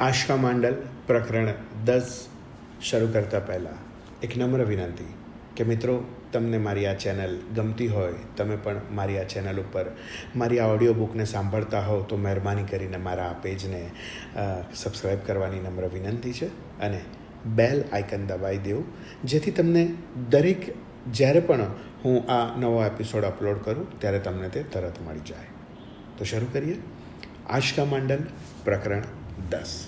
આશકા માંડલ પ્રકરણ દસ શરૂ કરતાં પહેલાં એક નમ્ર વિનંતી કે મિત્રો તમને મારી આ ચેનલ ગમતી હોય તમે પણ મારી આ ચેનલ ઉપર મારી આ ઓડિયો બુકને સાંભળતા હો તો મહેરબાની કરીને મારા આ પેજને સબસ્ક્રાઈબ કરવાની નમ્ર વિનંતી છે અને બેલ આઇકન દબાવી દેવું જેથી તમને દરેક જ્યારે પણ હું આ નવો એપિસોડ અપલોડ કરું, ત્યારે તમને તે તરત મળી જાય. તો શરૂ કરીએ. આશકા માંડલ પ્રકરણ દસ.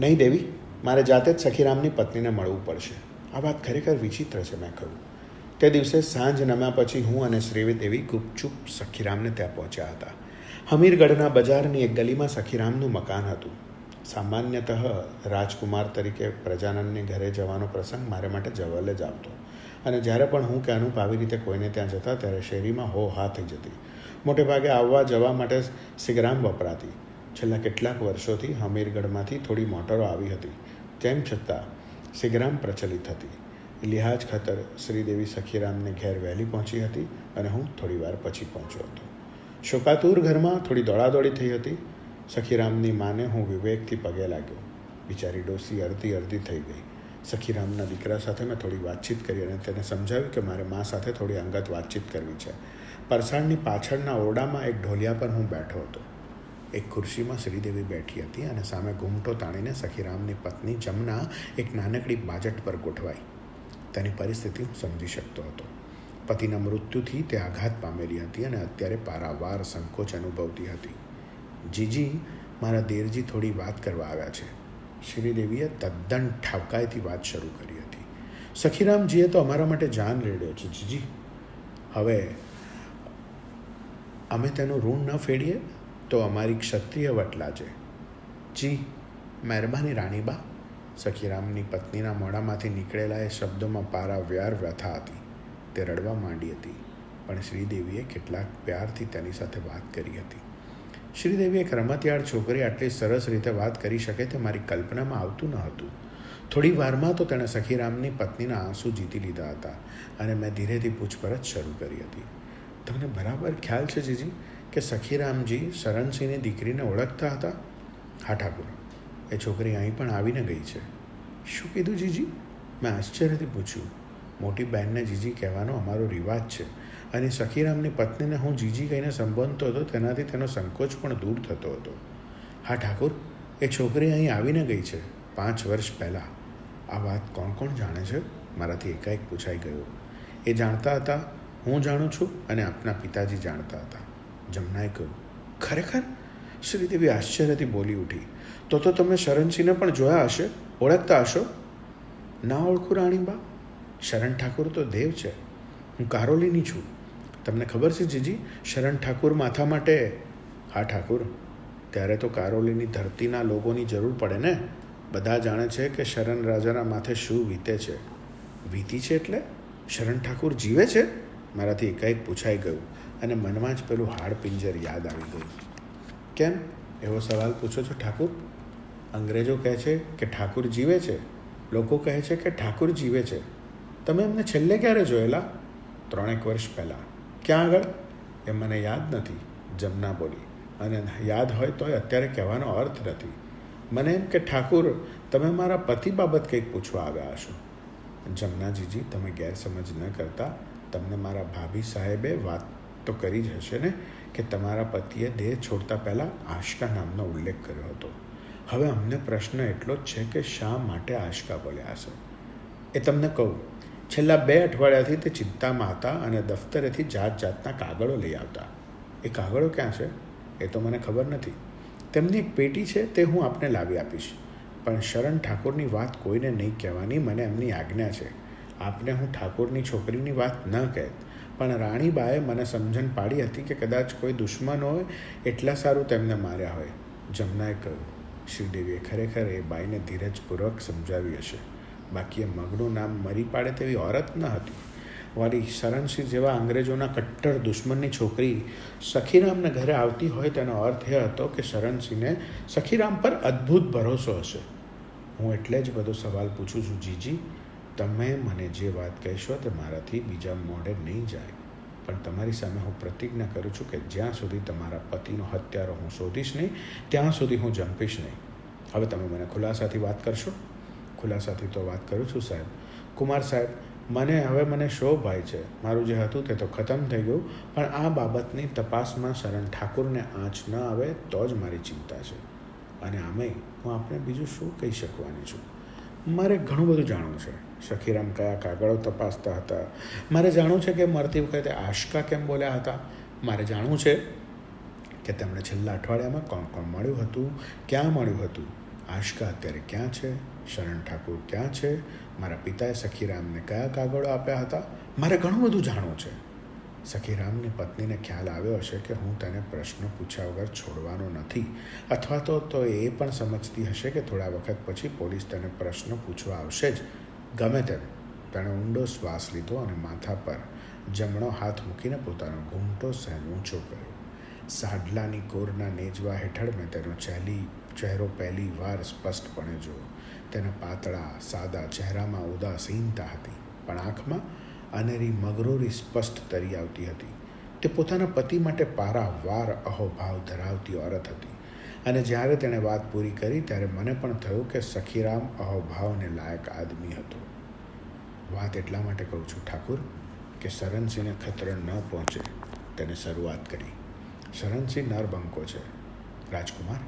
નહીં દેવી, મારે જાતે જ સખીરામની પત્નીને મળવું પડશે. આ વાત ખરેખર વિચિત્ર છે, મેં કહ્યું. તે દિવસે સાંજ નમ્યા પછી હું અને શ્રીદેવી ગુપચુપ સખીરામને ત્યાં પહોંચ્યા હતા. હમીરગઢના બજારની એક ગલીમાં સખીરામનું મકાન હતું. સામાન્યતઃ રાજકુમાર તરીકે પ્રજાનંદની ઘરે જવાનો પ્રસંગ મારે માટે જવલ જ આવતો. અને જ્યારે પણ હું કે અનુપ આવી રીતે કોઈને ત્યાં જતા, ત્યારે શેરીમાં હો હા થઈ જતી. મોટે ભાગે આવવા જવા માટે સિગરામ વપરાતી. છેલ્લા કેટલાક વર્ષોથી હમીરગઢમાંથી થોડી મોટરો આવી હતી. તેમ છતાં, સિગરામ પ્રચલિત હતી. લિહાજ ખાતર શ્રીદેવી સખીરામને ઘેર વહેલી પહોંચી હતી અને હું થોડી વાર પછી પહોંચ્યો હતો. શોકાતુર ઘરમાં થોડી દોડાદોડી થઈ હતી. સખીરામની માને હું વિવેકથી પગે લાગ્યો. બિચારી ડોસી અડધી અડધી થઈ ગઈ. સખીરામના દીકરા સાથે મેં થોડી વાતચીત કરી અને તેને સમજાવ્યું કે મારે મા સાથે થોડી અંગત વાતચીત કરવી છે. પરસાળની પાછળના ઓરડામાં એક ઢોલિયા પર હું બેઠો હતો. એક ખુરશીમાં શ્રીદેવી બેઠી હતી અને સામે ઘૂમટો તાણીને સખીરામની પત્ની જમના એક નાનકડી બાજટ પર ગોઠવાઈ. તેની પરિસ્થિતિ હું સમજી શકતો હતો. પતિના મૃત્યુથી તે આઘાત પામેલી હતી અને અત્યારે પારાવાર સંકોચ અનુભવતી હતી. જીજી, મારા દેરજી થોડી વાત કરવા આવ્યા છે. શ્રીદેવીએ તદ્દન ઠાવકાયથી વાત શરૂ કરી હતી. સખીરામજીએ તો અમારા માટે જાન રેડ્યો છે, જીજી. હવે અમે તેનું ઋણ ન ફેડીએ તો અમારી ક્ષત્રિય વટલા છે. જી મહેરબાની રાણીબા સખીરામની પત્નીના મોઢામાંથી નીકળેલા એ શબ્દોમાં પારા વ્યાર વ્યથા હતી. તે રડવા માંડી હતી, પણ શ્રીદેવીએ કેટલાક પ્યારથી તેની સાથે વાત કરી હતી. શ્રીદેવી એક રમતિયાળ છોકરી આટલી સરસ રીતે વાત કરી શકે તે મારી કલ્પનામાં આવતું ન હતું. થોડી વારમાં તો તેણે સખીરામની પત્નીના આંસુ જીતી લીધા હતા અને મેં ધીરેથી પૂછપરછ શરૂ કરી હતી. તમને બરાબર ખ્યાલ છે, જીજી? કે સખીરામજી શરણસિંહની દીકરીને ઓળખતા હતા? હા, ઠાકુર. એ છોકરી અહીં પણ આવીને ગઈ છે. શું કીધું જીજી? મેં આશ્ચર્યથી પૂછ્યું. મોટી બહેનને જીજી કહેવાનો અમારો રિવાજ છે. અને સખીરામની પત્નીને હું જીજી કહીને સંબોધતો હતો, તેનાથી તેનો સંકોચ પણ દૂર થતો હતો. હા, ઠાકુર, એ છોકરી અહીં આવીને ગઈ છે, પાંચ વર્ષ પહેલાં. આ વાત કોણ કોણ જાણે છે? મારાથી એકાએક પૂછાઈ ગયું. એ જાણતા હતા, હું જાણું છું અને આપના પિતાજી જાણતા હતા. જમનાએ કહ્યું, ખરેખર? શ્રીદેવી આશ્ચર્યથી બોલી ઉઠી, તો તો તમે શરણસિંહને પણ જોયા હશે? ઓળખતા હશો? ના ઓળખું રાણીબા. શરણ ઠાકુર તો દેવ છે. હું કારોલીની છું. તમને ખબર છે જીજી, શરણ ઠાકુર માથા માટે હા, ઠાકુર. ત્યારે તો કારોલીની ધરતીના લોકોની જરૂર પડે ને? બધા જાણે છે કે શરણ રાજાના માથે શું વીતે છે. વીતી છે એટલે? શરણ ઠાકુર જીવે છે? મારાથી એકાએક પૂછાઈ ગયું. અને મનમાં જ પેલું હાડ પિંજર યાદ આવી ગયું. કેમ? એવો સવાલ પૂછો છો ઠાકુર? અંગ્રેજો કહે છે કે ઠાકુર જીવે છે. લોકો કહે છે કે ઠાકુર જીવે છે. તમે એમને છેલ્લે ક્યારે જોયેલા? ત્રણેક વર્ષ પહેલાં. ક્યાં આગળ? એ મને યાદ નથી. જમના બોલી. અને યાદ હોય તોય અત્યારે કહેવાનો અર્થ નથી. મને એમ કે ઠાકુર, તમે મારા પતિ બાબત કંઈક પૂછવા આવ્યા હશો. જમનાજીજી, તમે ગેરસમજ ન કરતા. તમને મારા ભાભી સાહેબે વાત તો કરી જ હશે ને? કે તમારા પતિએ દેહ છોડતા પહેલાં આશકા નામનો ઉલ્લેખ કર્યો હતો. હવે અમને પ્રશ્ન એટલો જ છે કે શા માટે આશકા બોલ્યા હશે? એ તમને કહું, છેલ્લા બે અઠવાડિયાથી તે ચિંતામાં હતા અને દફતરેથી જાત જાતના કાગળો લઈ આવતા. એ કાગળો ક્યાં છે? એ તો મને ખબર નથી. તેમની એક પેટી છે તે હું આપને લાવી આપીશ. પણ શરણ ઠાકોરની વાત કોઈને નહીં કહેવાની, મને એમની આજ્ઞા છે. આપને હું ઠાકોરની છોકરીની વાત ન કહેત. પણ રાણીબાએ મને સમજણ પાડી હતી કે કદાચ કોઈ દુશ્મન હોય, એટલા સારું તેમને માર્યા હોય. જમનાએ કહ્યું, શ્રીદેવીએ ખરેખર એ બાઈને ધીરજપૂર્વક સમજાવી હશે. બાકી એ મગનું નામ મરી પાડે તેવી ઓરત ન હતી. વાળી શરણસિંહ જેવા અંગ્રેજોના કટ્ટર દુશ્મનની છોકરી સખીરામને ઘરે આવતી હોય તેનો અર્થ એ હતો કે શરણસિંહને સખીરામ પર અદ્ભુત ભરોસો હશે. હું એટલે જ બધો સવાલ પૂછું છું, જીજી. તમે મને જે વાત કહેશો તે મારાથી બીજા મોઢે નહીં જાય. પણ તમારી સામે હું પ્રતિજ્ઞા કરું છું કે જ્યાં સુધી તમારા પતિનો હત્યારો હું શોધીશ નહીં, ત્યાં સુધી હું જંપીશ નહીં. હવે તમે મને ખુલાસાથી વાત કરશો? ખુલાસાથી તો વાત કરું છું સાહેબ. કુમાર સાહેબ, મને, હવે મને શો ભાઈ છે? મારું જે હતું તે તો ખતમ થઈ ગયું, પણ આ બાબતની તપાસમાં શરણ ઠાકુરને આંચ ન આવે તો જ મારી ચિંતા છે. અને આમે હું આપણે બીજું શું કહી શકવાની છું? મારે ઘણું બધું જાણવું છે. સખીરામ કયા કાગળો તપાસતા હતા? મારે જાણવું છે કે મરતી વખતે આશકા કેમ બોલ્યા હતા? મારે જાણવું છે કે તેમણે છેલ્લા અઠવાડિયામાં કોણ કોણ મળ્યું હતું? ક્યાં મળ્યું હતું? આશકા અત્યારે ક્યાં છે? શરણ ઠાકુર ક્યાં છે? મારા પિતાએ સખીરામને કયા કાગળો આપ્યા હતા? મારે ઘણું બધું જાણવું છે. સખીરામની પત્નીને ખ્યાલ આવ્યો હશે કે હું તેને પ્રશ્ન પૂછ્યા વગર છોડવાનો નથી. અથવા તો તો એ પણ સમજતી હશે કે થોડા વખત પછી પોલીસ તેને પ્રશ્ન પૂછવા આવશે જ. ગમે તેમ, તેણે ઊંડો શ્વાસ લીધો અને માથા પર જમણો હાથ મૂકીને પોતાનો ઘૂંટો સહેજ ઊંચો કર્યો. સાડલાની કોરના નેજવા હેઠળ મેં તેનો ચહેલી, ચહેરો પહેલી વાર સ્પષ્ટપણે જોયો. તેના પાતળા, સાદા ચહેરામાં ઉદાસીનતા હતી, પણ આંખમાં અનેરી મગરોરી સ્પષ્ટ તરી આવતી હતી. તે પોતાના પતિ માટે પારાવાર અહોભાવ ધરાવતી ઓરત હતી અને જ્યારે તેણે વાત પૂરી કરી ત્યારે મને પણ થયું કે સખીરામ અહોભાવને લાયક આદમી હતો. વાત એટલા માટે કહું છું, ઠાકુર, કે શરણસિંહને ખતરણ ન પહોંચે તેને શરૂઆત કરી. શરણસિંહ નરબંકો છે. રાજકુમાર,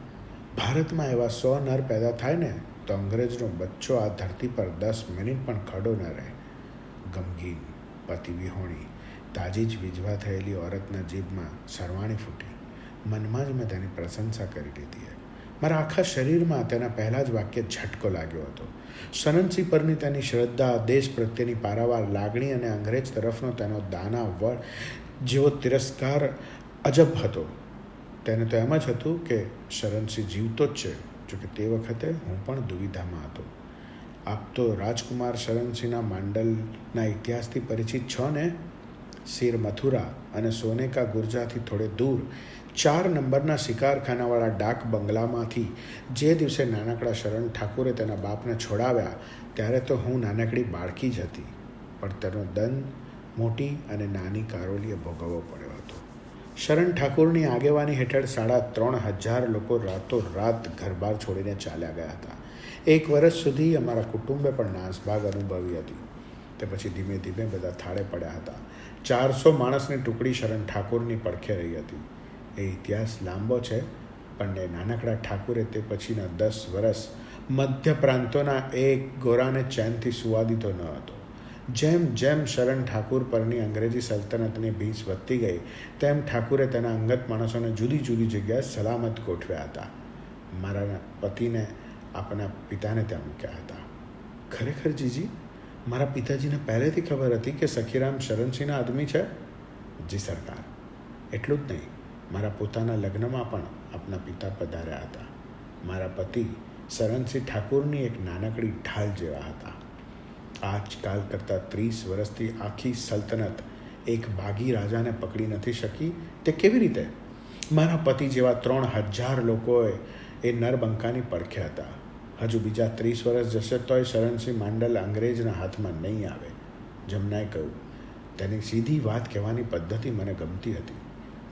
ભારતમાં એવા સો નર પેદા થાય ને તો અંગ્રેજનો બચ્ચો આ ધરતી પર દસ મિનિટ પણ ખડો ન રહે. ગમગીન પતિ વિહોણી, તાજી જ વિજવા થયેલી ઓરતના જીભમાં સરવાણી ફૂટી. મનમાં જ મેં તેની પ્રશંસા કરી લીધી મારા આખા શરીરમાં તેના પહેલાં જ વાક્ય ઝટકો લાગ્યો હતો. સનનસિંહ પરની તેની શ્રદ્ધા, દેશ પ્રત્યેની પારાવાર લાગણી અને અંગ્રેજ તરફનો તેનો દાના વળ જેવો તિરસ્કાર અજબ હતો. તેને તો એમ જ હતું કે શરણસિંહ જીવતો જ છે, જોકે તે વખતે હું પણ દુવિધામાં હતો. આપ તો રાજકુમાર શરણસિંહના માંડલના ઇતિહાસથી પરિચિત છો ને? શીર મથુરા અને સોનેકા ગુર્જાથી થોડે દૂર, ચાર નંબરના શિકારખાનાવાળા ડાક બંગલામાંથી જે દિવસે નાનકડા શરણ ઠાકુરે તેના બાપને છોડાવ્યા, ત્યારે તો હું નાનકડી બાળકી જ હતી. પણ તેનો દંડ, મોટી અને નાની કારોલીએ ભોગવવો પડ્યો હતો. શરણ ઠાકુરની આગેવાની હેઠળ સાડા ત્રણ હજાર લોકો રાતો રાત ઘરબાર છોડીને ચાલ્યા ગયા હતા. એક વર્ષ સુધી અમારા કુટુંબે પણ નાસભાગ અનુભવી હતી. તે પછી ધીમે ધીમે બધા થાળે પડ્યા હતા. ચારસો માણસની ટુકડી શરણ ઠાકુરની પડખે રહી હતી. એ ઇતિહાસ લાંબો છે, પણ એ નાનકડા ઠાકુરે તે પછીના દસ વર્ષ મધ્ય પ્રાંતોના એક ગોરાને ચેનથી સુવા દીધો ન હતો. જેમ જેમ શરણ ઠાકુર પરની અંગ્રેજી સલ્તનતની ભીંસ વધતી ગઈ, તેમ ઠાકુરે તેના અંગત માણસોને જુદી જુદી જગ્યાએ સલામત ગોઠવ્યા હતા. મારા પતિને આપણા પિતાને ત્યાં મૂક્યા હતા. ખરેખર જીજી, મારા પિતાજીને પહેલેથી ખબર હતી કે સખીરામ શરણસિંહના આદમી છે? જી સરકાર. એટલું જ નહીં, મારા પોતાના લગ્નમાં પણ આપના પિતા પધાર્યા હતા. મારા પતિ શરણસિંહ ઠાકુરની એક નાનકડી ઢાલ જેવા હતા. આજકાલ કરતાં ત્રીસ વર્ષથી આખી સલ્તનત એક બાગી રાજાને પકડી નથી શકી? તે કેવી રીતે? મારા પતિ જેવા ત્રણ હજાર લોકોએ એ નરબંકાની પડખે હતા. હજુ બીજા ત્રીસ વર્ષ જશે તોય શરણસિંહ માંડલ અંગ્રેજના હાથમાં નહીં આવે, જમનાએ કહ્યું. તેની સીધી વાત કહેવાની પદ્ધતિ મને ગમતી હતી.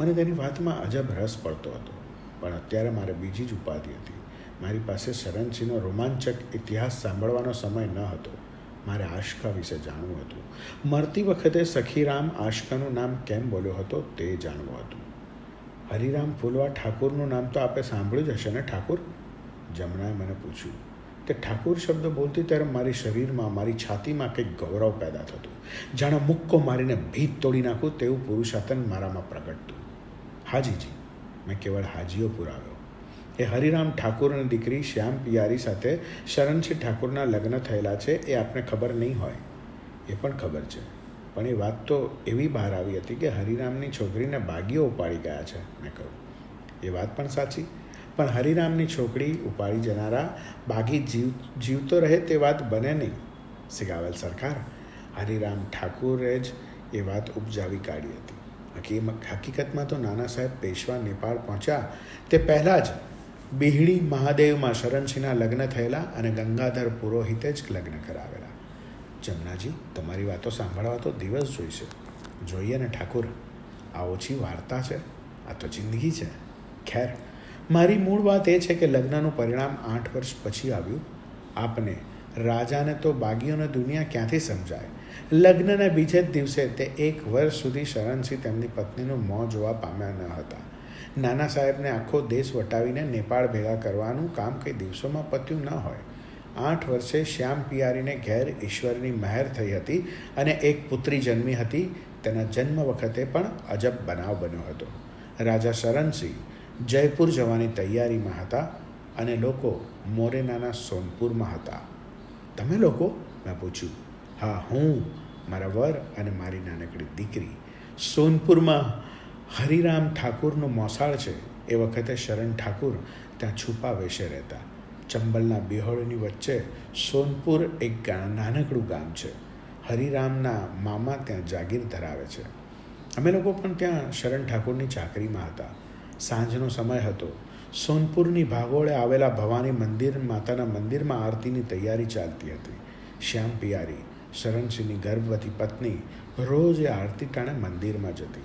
મને તેની વાતમાં અજબ રસ પડતો હતો, પણ અત્યારે મારે બીજી જ ઉપાધિ હતી. મારી પાસે શરણસિંહનો રોમાંચક ઇતિહાસ સાંભળવાનો સમય ન હતો. મારે આશકા વિશે જાણવું હતું. મરતી વખતે સખીરામ આશકાનું નામ કેમ બોલ્યો હતો તે જાણવું હતું. હરિરામ ફૂલવા ઠાકુરનું નામ તો આપે સાંભળ્યું જ હશે ને ઠાકુર? જમનાએ મને પૂછ્યું તે ઠાકુર શબ્દ બોલતી ત્યારે મારી શરીરમાં, મારી છાતીમાં કંઈક ગૌરવ પેદા થતું. જાણે મુક્કો મારીને ભીત તોડી નાખું તેવું પુરુષાતન મારામાં પ્રગટતું. હાજીજી, મેં કેવળ હાજીઓ પુરાવ્યો. એ હરિરામ ઠાકુરની દીકરી શ્યામ પિયારી સાથે શરણસિંહ ઠાકુરના લગ્ન થયેલા છે એ આપને ખબર નહીં હોય. એ પણ ખબર છે. પણ એ વાત તો એવી બહાર આવી હતી કે હરિરામની છોકરીને બાગીઓ ઉપાડી ગયા છે, મેં કહ્યું. એ વાત પણ સાચી? પણ હરિરામની છોકરી ઉપાડી જનારા બાગી જીવ, જીવતો રહે તે વાત બને નહીં સિગાવેલ સરકાર. હરિરામ ઠાકુરે જ એ વાત ઉપજાવી કાઢી હતી. હકી હકીકતમાં તો નાના સાહેબ પેશવા નેપાળ પહોંચ્યા તે પહેલાં જ બિહડી મહાદેવમાં શરણસિંહના લગ્ન થયેલા અને ગંગાધર પુરોહિતે જ લગ્ન કરાવેલા. જમનાજી, તમારી વાતો સાંભળવા તો દિવસ જોઈશે. જોઈએ ને ઠાકુર, આ ઓછી વાર્તા છે, આ તો જિંદગી છે. ખેર મારી મૂળ વાત એ છે કે લગ્નનું પરિણામ આઠ વર્ષ પછી આવ્યું. આપને, રાજાને તો બાગીઓને દુનિયા ક્યાંથી સમજાય? લગ્નના બીજે જ દિવસે તે એક વર્ષ સુધી શરણસિંહ તેમની પત્નીનું મોં જોવા પામ્યા ન હતા. નાના સાહેબને આખો દેશ વટાવીને નેપાળ ભેગા કરવાનું કામ કંઈ દિવસોમાં પત્યું ન હોય. આઠ વર્ષે શ્યામ પિયારીને ઘેર ઈશ્વરની મહેર થઈ હતી અને એક પુત્રી જન્મી હતી. તેના જન્મ વખતે પણ અજબ બનાવ બન્યો હતો. રાજા શરણસિંહ જયપુર જવાની તૈયારીમાં હતા અને લોકો મોરેનાના સોનપુરમાં હતા. તમે લોકો? મેં પૂછ્યું. હા, હું, મારા વર અને મારી નાનકડી દીકરી. સોનપુરમાં હરિરામ ઠાકુરનું મોસાળ છે. એ વખતે શરણ ઠાકુર ત્યાં છુપા વેશે રહેતા. ચંબલના બિહોળની વચ્ચે સોનપુર એક નાનકડું ગામ છે. હરિરામના મામા ત્યાં જાગીર ધરાવે છે. અમે લોકો પણ ત્યાં શરણ ઠાકુરની ચાકરીમાં હતા. સાંજનો સમય હતો. સોનપુરની ભાગોળે આવેલા ભવાની મંદિર, માતાના મંદિરમાં આરતીની તૈયારી ચાલતી હતી. શ્યામ પિયારી, શરણસિંહની ગર્ભવતી પત્ની, રોજ એ આરતી ટાણે મંદિરમાં જતી.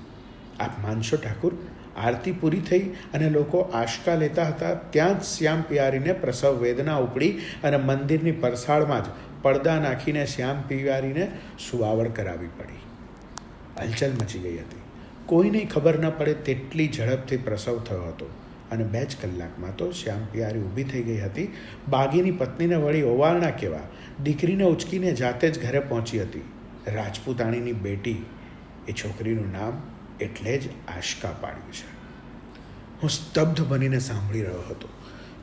આપ માનશો ઠાકુર? આરતી પૂરી થઈ અને લોકો આશકા લેતા હતા, ત્યાં જ શ્યામ પિયારીને પ્રસવ વેદના ઉપડી અને મંદિરની પરસાળમાં જ પડદા નાખીને શ્યામ પિયારીને સુવાવડ કરાવી પડી. હલચલ મચી ગઈ હતી. કોઈને ખબર ન પડે તેટલી ઝડપથી પ્રસવ થયો હતો. અને બે જ કલાકમાં તો શ્યામ પિયારી ઊભી થઈ ગઈ હતી. બાગીની પત્નીને વળી ઓવારણા કહેવા દીકરીને ઉચકીને જાતે જ ઘરે પહોંચી હતી. રાજપૂતાણીની બેટી. એ છોકરીનું નામ એટલે જ આશકા પાડ્યું છે. હું સ્તબ્ધ બનીને સાંભળી રહ્યો હતો.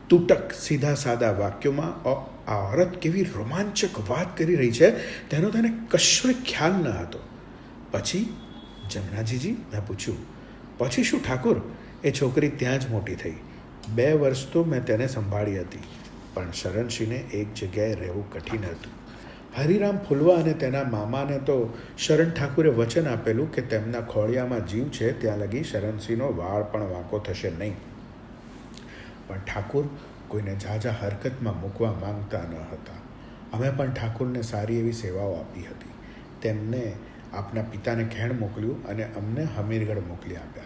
તૂટક, સીધા, સાદા વાક્યોમાં આ ઓરત કેવી રોમાંચક વાત કરી રહી છે. તેનો તેને કશોય ખ્યાલ ન હતો. પછી જમનાજીજી મેં પૂછ્યું, પછી શું ઠાકુર? એ છોકરી ત્યાં જ મોટી થઈ. બે વર્ષ તો મેં તેને સંભાળી હતી, પણ શરણસિંહને એક જગ્યાએ રહેવું કઠિન હતું. હરિરામ ફૂલવા અને તેના મામાને તો શરણ ઠાકુરે વચન આપેલું કે તેમના ખોળિયામાં જીવ છે, ત્યાં લગી શરણસિંહનો વાળ પણ વાંકો થશે નહીં. પણ ઠાકુર કોઈને ઝાઝા હરકતમાં મૂકવા માંગતા ન હતા. અમે પણ ઠાકુરને સારી એવી સેવાઓ આપી હતી. તેમને આપના પિતાને ખેણ મોકલ્યું અને અમને હમીરગઢ મોકલી આપ્યા.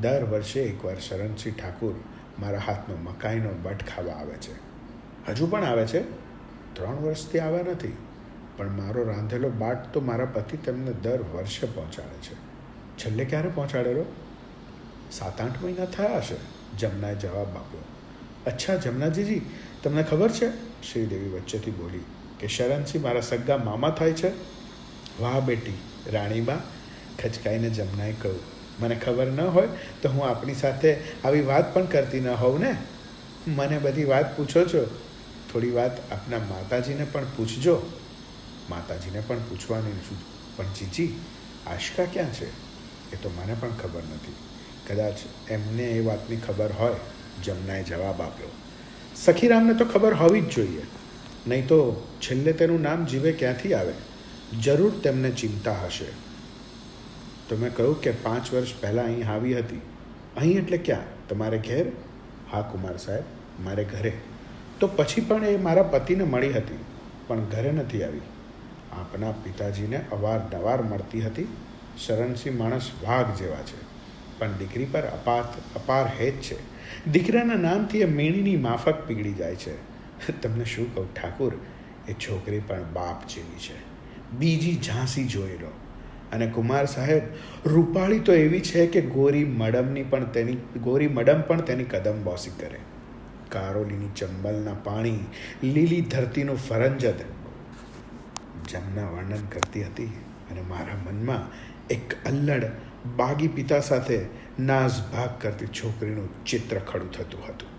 દર વર્ષે એકવાર શરણસિંહ ઠાકુર મારા હાથનો મકાઈનો બટ ખાવા આવે છે. હજુ પણ આવે છે? ત્રણ વર્ષથી આવ્યા નથી. પણ મારો રાંધેલો બાટ તો મારા પતિ તેમને દર વર્ષે પહોંચાડે છે. છેલ્લે ક્યારે પહોંચાડેલો? સાત આઠ મહિના થયા હશે, જમનાએ જવાબ આપ્યો. અચ્છા, જમનાજીજી, તમને ખબર છે? શ્રીદેવી વચ્ચેથી બોલી કે શરણસિંહ મારા સગા મામા થાય છે? વાહ બેટી રાણીબા ખચકાઈને જમનાએ કહ્યું, મને ખબર ન હોય તો હું આપણી સાથે આવી વાત પણ કરતી ન હોઉં ને? મને બધી વાત પૂછો છો. થોડી વાત આપના માતાજીને પણ પૂછજો. માતાજીને પણ પૂછવાની છું. પણ જીજી આશકા ક્યાં છે? એ તો મને પણ ખબર નથી. કદાચ એમને એ વાતની ખબર હોય. જમનાએ જવાબ આપ્યો, સખીરામને તો ખબર હોવી જ જોઈએ. નહીં તો છેલ્લે તેનું નામ જીવે ક્યાંથી આવે? જરૂર તેમને ચિંતા હશે. તો મેં કહ્યું કે પાંચ વર્ષ પહેલાં અહીં આવી હતી. અહીં એટલે ક્યાં? તમારે ઘેર? હા, કુમાર સાહેબ, મારે ઘરે. તો પછી પણ એ મારા પતિને મળી હતી, પણ ઘરે નથી આવી. આપના પિતાજીને અવારનવાર મળતી હતી. શરણસિંહ માણસ વાઘ જેવા છે. પણ દીકરી પર અપાત, અપાર હેત છે. દીકરાના નામથી એ મીણીની માફક પીગળી જાય છે. તમને શું કહું, ઠાકુર? એ છોકરી પણ બાપ જેવી છે. બીજી ઝાંસી જોઈ લો. અને કુમાર સાહેબ, રૂપાળી તો એવી છે કે ગોરી મડમની પણ તેની, ગોરી મડમ પણ તેની કદમ બોસી કરે. કારોલીની ચંબલના પાણી, લીલી ધરતીનું ફરંજદ જમના વર્ણન કરતી હતી. અને મારા મનમાં એક અલ્લડ બાગી પિતા સાથે નાસભાગ કરતી છોકરીનું ચિત્ર ખડું થતું હતું.